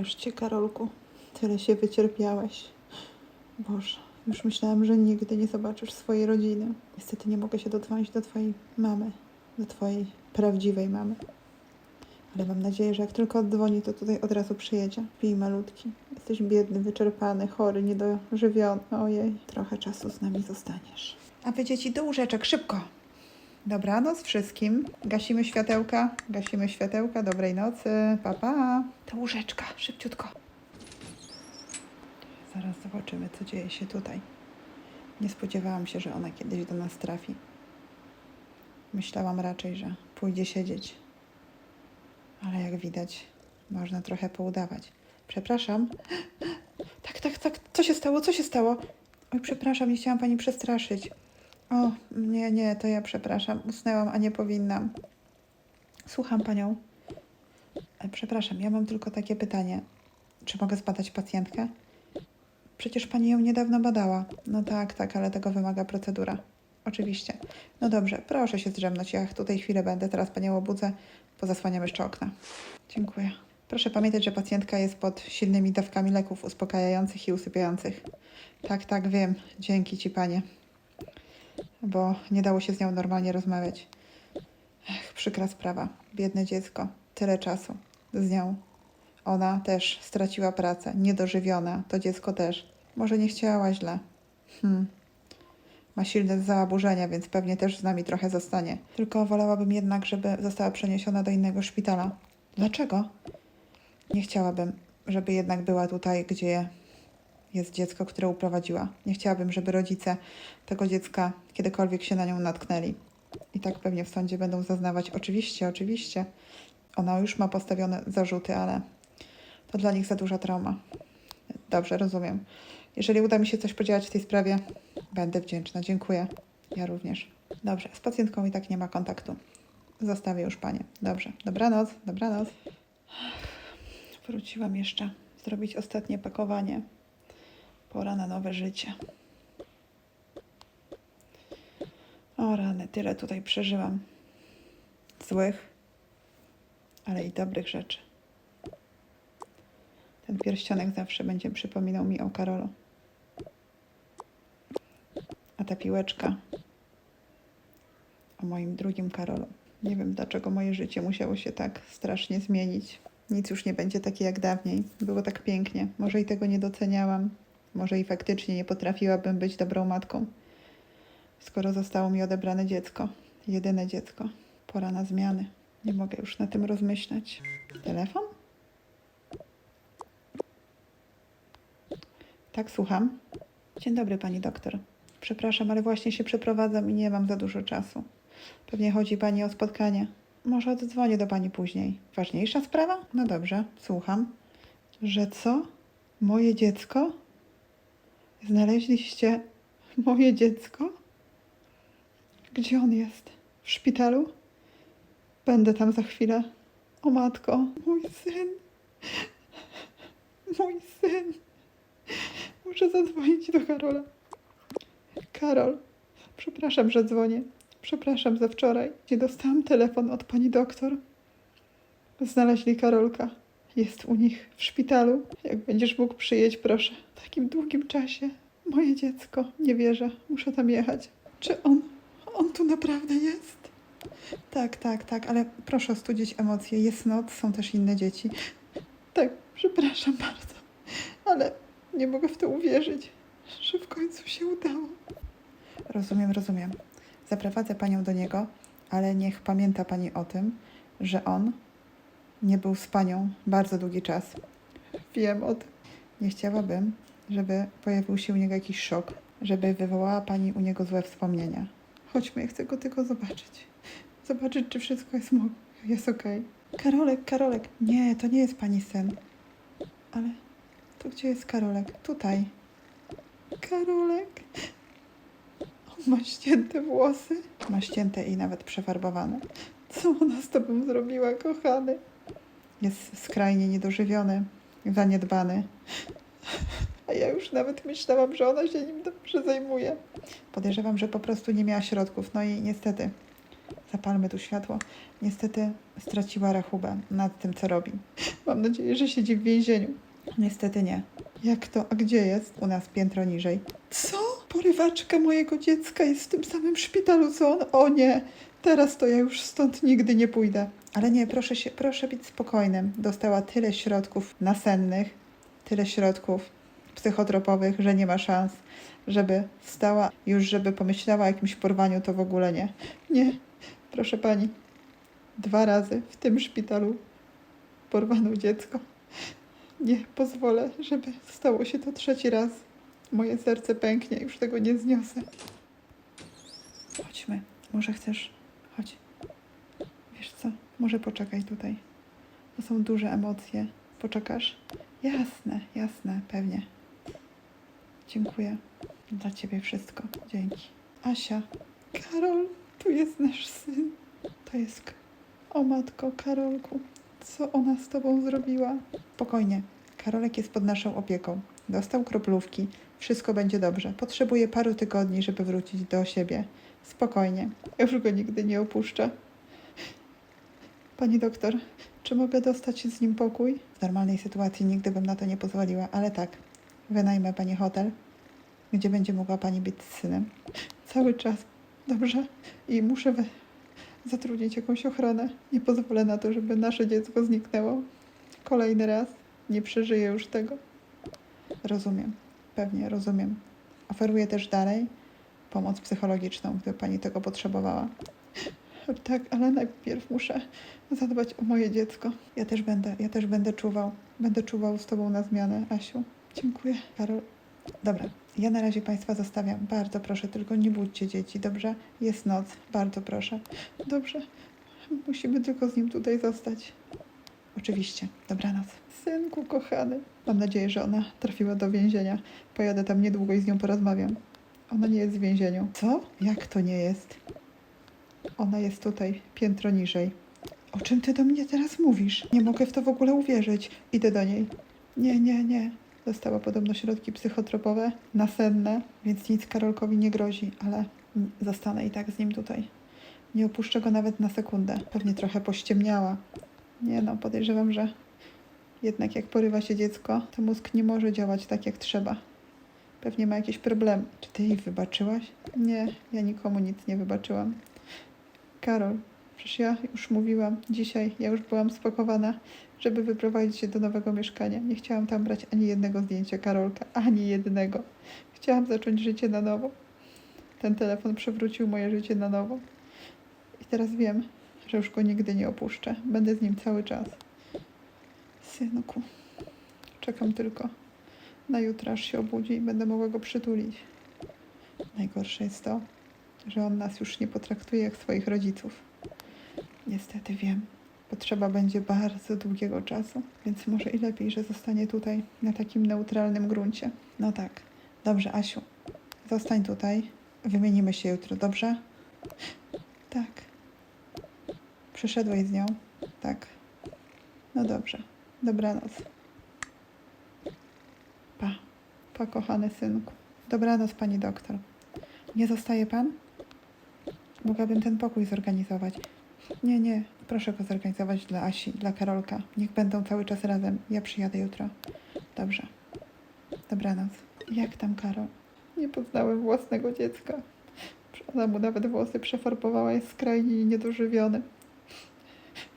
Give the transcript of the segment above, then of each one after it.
Nareszcie, Karolku, tyle się wycierpiałeś. Boże, już myślałam, że nigdy nie zobaczysz swojej rodziny. Niestety nie mogę się dodzwonić do twojej mamy, do twojej prawdziwej mamy. Ale mam nadzieję, że jak tylko oddzwoni, to tutaj od razu przyjedzie. Pij malutki. Jesteś biedny, wyczerpany, chory, niedożywiony. Ojej, trochę czasu z nami zostaniesz. A wy dzieci do łóżeczek, szybko! Dobranoc wszystkim. Gasimy światełka. Gasimy światełka. Dobrej nocy. Pa, pa. Do łóżeczka. Szybciutko. Zaraz zobaczymy, co dzieje się tutaj. Nie spodziewałam się, że ona kiedyś do nas trafi. Myślałam raczej, że pójdzie siedzieć. Ale jak widać, można trochę poudawać. Przepraszam. Tak, tak, tak. Co się stało? Co się stało? Oj, przepraszam, nie chciałam pani przestraszyć. O, nie, nie, to ja przepraszam. Usnęłam, a nie powinnam. Słucham panią. E, Przepraszam, ja mam tylko takie pytanie. Czy mogę zbadać pacjentkę? Przecież pani ją niedawno badała. No tak, tak, ale tego wymaga procedura. Oczywiście. No dobrze, proszę się zdrzemnąć. Ja tutaj chwilę będę, teraz panią obudzę. Pozasłaniam jeszcze okna. Dziękuję. Proszę pamiętać, że pacjentka jest pod silnymi dawkami leków uspokajających i usypiających. Tak, tak, wiem. Dzięki ci, panie bo nie dało się z nią normalnie rozmawiać. Ech, przykra sprawa. Biedne dziecko. Tyle czasu z nią. Ona też straciła pracę, niedożywiona. To dziecko też. Może nie chciała źle. Hmm. Ma silne zaburzenia, więc pewnie też z nami trochę zostanie. Tylko wolałabym jednak, żeby została przeniesiona do innego szpitala. Dlaczego? Nie chciałabym, żeby jednak była tutaj, gdzie jest dziecko, które uprowadziła. Nie chciałabym, żeby rodzice tego dziecka kiedykolwiek się na nią natknęli. I tak pewnie w sądzie będą zaznawać. Oczywiście, oczywiście. Ona już ma postawione zarzuty, ale to dla nich za duża trauma. Dobrze, rozumiem. Jeżeli uda mi się coś podziałać w tej sprawie, będę wdzięczna. Dziękuję. Ja również. Dobrze, z pacjentką i tak nie ma kontaktu. Zostawię już panie. Dobrze. Dobranoc, dobranoc. Wróciłam jeszcze zrobić ostatnie pakowanie. Pora na nowe życie. O rany, tyle tutaj przeżyłam. Złych, ale i dobrych rzeczy. Ten pierścionek zawsze będzie przypominał mi o Karolu. A ta piłeczka o moim drugim Karolu. Nie wiem, dlaczego moje życie musiało się tak strasznie zmienić. Nic już nie będzie takie jak dawniej. Było tak pięknie. Może i tego nie doceniałam. Może i faktycznie nie potrafiłabym być dobrą matką, skoro zostało mi odebrane dziecko, jedyne dziecko. Pora na zmiany. Nie mogę już na tym rozmyślać. Telefon? Tak, słucham. Dzień dobry, pani doktor. Przepraszam, ale właśnie się przeprowadzam i nie mam za dużo czasu. Pewnie chodzi pani o spotkanie. Może oddzwonię do pani później. Ważniejsza sprawa? No dobrze, słucham. Że co? Moje dziecko? Znaleźliście moje dziecko? Gdzie on jest? W szpitalu? Będę tam za chwilę. O matko, mój syn. Mój syn. Muszę zadzwonić do Karola. Karol, przepraszam, że dzwonię. Przepraszam za wczoraj. Nie dostałam telefon od pani doktor. Znaleźli Karolka. Jest u nich w szpitalu. Jak będziesz mógł przyjeść, proszę. W takim długim czasie. Moje dziecko. Nie wierzę. Muszę tam jechać. Czy on... on tu naprawdę jest? Tak, tak, tak, ale proszę ostudzić emocje. Jest noc, są też inne dzieci. Tak, przepraszam bardzo, ale nie mogę w to uwierzyć, że w końcu się udało. Rozumiem, rozumiem. Zaprowadzę panią do niego, ale niech pamięta pani o tym, że on nie był z panią bardzo długi czas. Wiem o tym. Nie chciałabym, żeby pojawił się u niego jakiś szok, żeby wywołała pani u niego złe wspomnienia. Chodźmy, ja chcę go tylko zobaczyć. Zobaczyć, czy wszystko jest, mo- jest okej. Karolek, Karolek. Nie, to nie jest pani syn. Ale to gdzie jest Karolek? Tutaj. Karolek. On ma ścięte włosy. Ma ścięte i nawet przefarbowane. Co ona z tobą zrobiła, kochany? Jest skrajnie niedożywiony, zaniedbany. A ja już nawet myślałam, że ona się nim dobrze zajmuje. Podejrzewam, że po prostu nie miała środków. No i niestety Zapalmy tu światło. Niestety straciła rachubę nad tym, co robi. Mam nadzieję, że siedzi w więzieniu. Niestety nie. Jak to? A gdzie jest? U nas piętro niżej. Co? Porywaczka mojego dziecka jest w tym samym szpitalu, co on? O nie! Teraz to ja już stąd nigdy nie pójdę. Ale nie, proszę się, proszę być spokojnym. Dostała tyle środków nasennych, tyle środków psychotropowych, że nie ma szans, żeby wstała już, żeby pomyślała o jakimś porwaniu, to w ogóle nie. Nie, proszę pani. Dwa razy w tym szpitalu porwano dziecko. Nie pozwolę, żeby stało się to trzeci raz. Moje serce pęknie, już tego nie zniosę. Chodźmy. Może chcesz? Chodź. Wiesz co? Może poczekaj tutaj. To są duże emocje. Poczekasz? Jasne, jasne, pewnie. Dziękuję. Dla ciebie wszystko. Dzięki. Asia. Karol, tu jest nasz syn. To jest. O matko, Karolku. Co ona z tobą zrobiła? Spokojnie. Karolek jest pod naszą opieką. Dostał kroplówki. Wszystko będzie dobrze. Potrzebuje paru tygodni, żeby wrócić do siebie. Spokojnie. Już go nigdy nie opuszczę. Pani doktor, czy mogę dostać z nim pokój? W normalnej sytuacji nigdy bym na to nie pozwoliła, ale tak. Wynajmę pani hotel, gdzie będzie mogła pani być z synem. Cały czas. Dobrze? I muszę we... zatrudnić jakąś ochronę. Nie pozwolę na to, żeby nasze dziecko zniknęło. Kolejny raz. Nie przeżyję już tego. Rozumiem. Pewnie, rozumiem. Oferuję też dalej pomoc psychologiczną, gdyby pani tego potrzebowała. Tak, ale najpierw muszę zadbać o moje dziecko. Ja też będę, ja też będę czuwał. Będę czuwał z tobą na zmianę, Asiu. Dziękuję, Karol. Dobra, ja na razie Państwa zostawiam. Bardzo proszę, tylko nie budźcie dzieci, dobrze? Jest noc, bardzo proszę. Dobrze, musimy tylko z nim tutaj zostać. Oczywiście, dobranoc. Synku kochany. Mam nadzieję, że ona trafiła do więzienia. Pojadę tam niedługo i z nią porozmawiam. Ona nie jest w więzieniu. Co? Jak to nie jest? Ona jest tutaj, piętro niżej. O czym ty do mnie teraz mówisz? Nie mogę w to w ogóle uwierzyć. Idę do niej. Nie, nie, nie. Dostała podobno środki psychotropowe, nasenne, więc nic Karolkowi nie grozi, ale zostanę i tak z nim tutaj. Nie opuszczę go nawet na sekundę. Pewnie trochę pościemniała. Nie no, podejrzewam, że jednak jak porywa się dziecko, to mózg nie może działać tak jak trzeba. Pewnie ma jakieś problemy. Czy ty jej wybaczyłaś? Nie, ja nikomu nic nie wybaczyłam. Karol, przecież ja już mówiłam dzisiaj, ja już byłam spakowana, żeby wyprowadzić się do nowego mieszkania. Nie chciałam tam brać ani jednego zdjęcia Karolka, ani jednego. Chciałam zacząć życie na nowo. Ten telefon przewrócił moje życie na nowo. I teraz wiem, że już go nigdy nie opuszczę. Będę z nim cały czas. Synku, czekam tylko na jutro, aż się obudzi i będę mogła go przytulić. Najgorsze jest to, że on nas już nie potraktuje jak swoich rodziców. Niestety wiem, potrzeba będzie bardzo długiego czasu, więc może i lepiej, że zostanie tutaj na takim neutralnym gruncie. No tak. Dobrze, Asiu, zostań tutaj. Wymienimy się jutro, dobrze? Tak. Przyszedłeś z nią? Tak. No dobrze. Dobranoc. Pa. Pa, kochany synku. Dobranoc, pani doktor. Nie zostaje pan? Mogłabym ten pokój zorganizować. Nie, nie, proszę go zorganizować dla Asi, dla Karolka. Niech będą cały czas razem. Ja przyjadę jutro. Dobrze. Dobranoc. Jak tam, Karol? Nie poznałem własnego dziecka. Ona mu nawet włosy przefarbowała, jest skrajnie niedożywiony.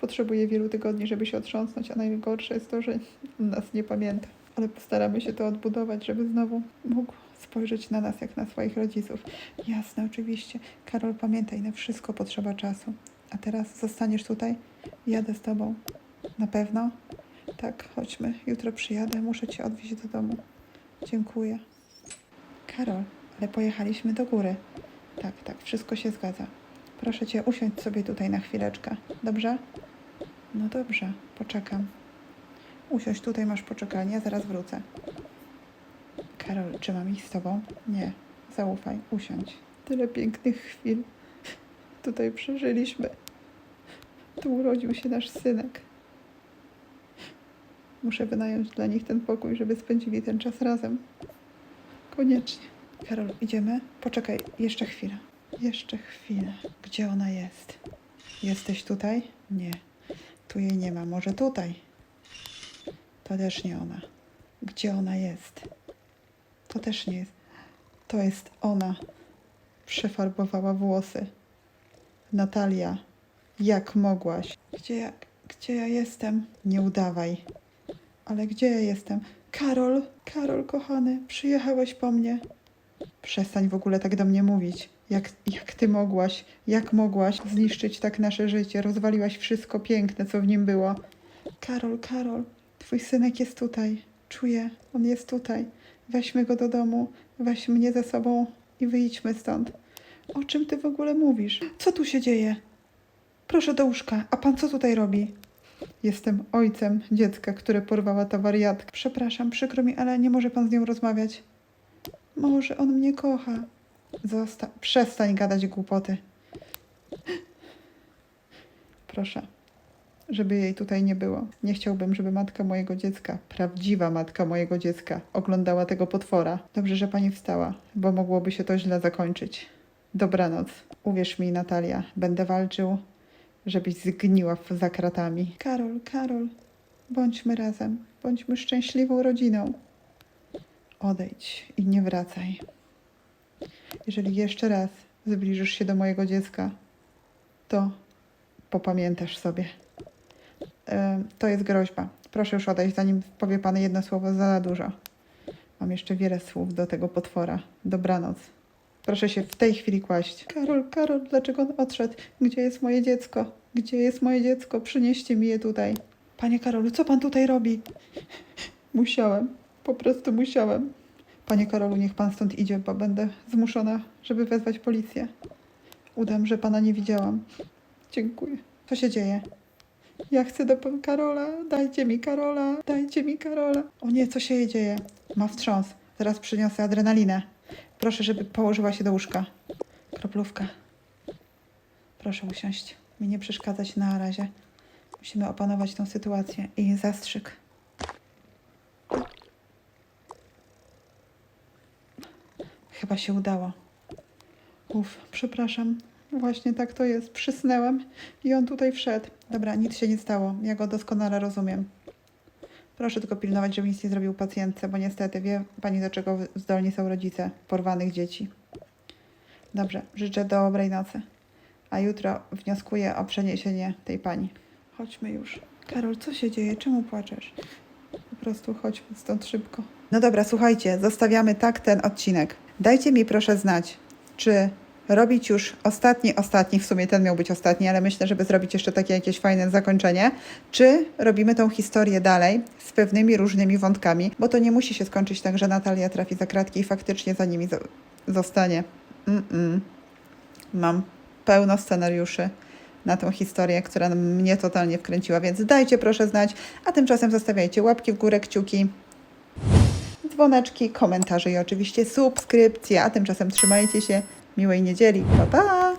Potrzebuje wielu tygodni, żeby się otrząsnąć, a najgorsze jest to, że nas nie pamięta. Ale postaramy się to odbudować, żeby znowu mógł spojrzeć na nas jak na swoich rodziców. Jasne, oczywiście. Karol, pamiętaj, na wszystko potrzeba czasu. A teraz zostaniesz tutaj? Jadę z tobą. Na pewno? Tak, chodźmy. Jutro przyjadę. Muszę cię odwieźć do domu. Dziękuję. Karol, ale pojechaliśmy do góry. Tak, tak, wszystko się zgadza. Proszę cię, usiądź sobie tutaj na chwileczkę. Dobrze? No dobrze, poczekam. Usiądź tutaj, masz poczekalnię, zaraz wrócę. Karol, czy mam iść z tobą? Nie, zaufaj, usiądź. Tyle pięknych chwil tutaj przeżyliśmy. Tu urodził się nasz synek. Muszę wynająć dla nich ten pokój, żeby spędzili ten czas razem. Koniecznie. Karol, idziemy? Poczekaj, jeszcze chwilę. Jeszcze chwilę. Gdzie ona jest? Jesteś tutaj? Nie. Tu jej nie ma. Może tutaj? To też nie ona. Gdzie ona jest? To też nie jest. To jest ona. Przefarbowała włosy. Natalia, jak mogłaś? Gdzie ja, gdzie ja jestem? Nie udawaj. Ale gdzie ja jestem? Karol, Karol, kochany, przyjechałeś po mnie. Przestań w ogóle tak do mnie mówić. Jak, jak ty mogłaś, jak mogłaś zniszczyć tak nasze życie? Rozwaliłaś wszystko piękne, co w nim było. Karol, Karol, twój synek jest tutaj. Czuję, on jest tutaj. Weźmy go do domu, weź mnie ze sobą i wyjdźmy stąd. O czym ty w ogóle mówisz? Co tu się dzieje? Proszę do łóżka, a pan co tutaj robi? Jestem ojcem dziecka, które porwała ta wariatka. Przepraszam, przykro mi, ale nie może pan z nią rozmawiać. Może on mnie kocha. Zosta- przestań gadać głupoty. Proszę, żeby jej tutaj nie było. Nie chciałbym, żeby matka mojego dziecka, prawdziwa matka mojego dziecka, oglądała tego potwora. Dobrze, że pani wstała, bo mogłoby się to źle zakończyć. Dobranoc. Uwierz mi, Natalia, będę walczył, żebyś zgniła za kratami. Karol, Karol, bądźmy razem, bądźmy szczęśliwą rodziną. Odejdź i nie wracaj. Jeżeli jeszcze raz zbliżysz się do mojego dziecka, to popamiętasz sobie. Em, To jest groźba. Proszę już odejść, zanim powie Pan jedno słowo za dużo. Mam jeszcze wiele słów do tego potwora. Dobranoc. Proszę się w tej chwili kłaść. Karol, Karol, dlaczego on odszedł? Gdzie jest moje dziecko? Gdzie jest moje dziecko? Przynieście mi je tutaj. Panie Karolu, co pan tutaj robi? Musiałem. Po prostu musiałem. Panie Karolu, niech pan stąd idzie, bo będę zmuszona, żeby wezwać policję. Udam, że pana nie widziałam. Dziękuję. Co się dzieje? Ja chcę do pana Karola. Dajcie mi Karola. Dajcie mi Karola. O nie, co się jej dzieje? Ma wstrząs. Zaraz przyniosę adrenalinę. Proszę, żeby położyła się do łóżka. Kroplówka. Proszę usiąść. Mi nie przeszkadzać na razie. Musimy opanować tą sytuację. I zastrzyk. Chyba się udało. Uf, przepraszam. Właśnie tak to jest. Przysnęłam i on tutaj wszedł. Dobra, nic się nie stało. Ja go doskonale rozumiem. Proszę tylko pilnować, żeby nic nie zrobił pacjentce, bo niestety wie pani, do czego zdolni są rodzice porwanych dzieci. Dobrze, życzę dobrej nocy. A jutro wnioskuję o przeniesienie tej pani. Chodźmy już. Karol, co się dzieje? Czemu płaczesz? Po prostu chodźmy stąd szybko. No dobra, słuchajcie, zostawiamy tak ten odcinek. Dajcie mi proszę znać, czy robić już ostatni, ostatni, w sumie ten miał być ostatni, ale myślę, żeby zrobić jeszcze takie jakieś fajne zakończenie, czy robimy tą historię dalej z pewnymi różnymi wątkami, bo to nie musi się skończyć tak, że Natalia trafi za kratki i faktycznie za nimi zo- zostanie. Mm-mm. Mam pełno scenariuszy na tą historię, która mnie totalnie wkręciła, więc dajcie proszę znać, a tymczasem zostawiajcie łapki w górę, kciuki, dzwoneczki, komentarze i oczywiście subskrypcje, a tymczasem trzymajcie się, miłej niedzieli, pa pa!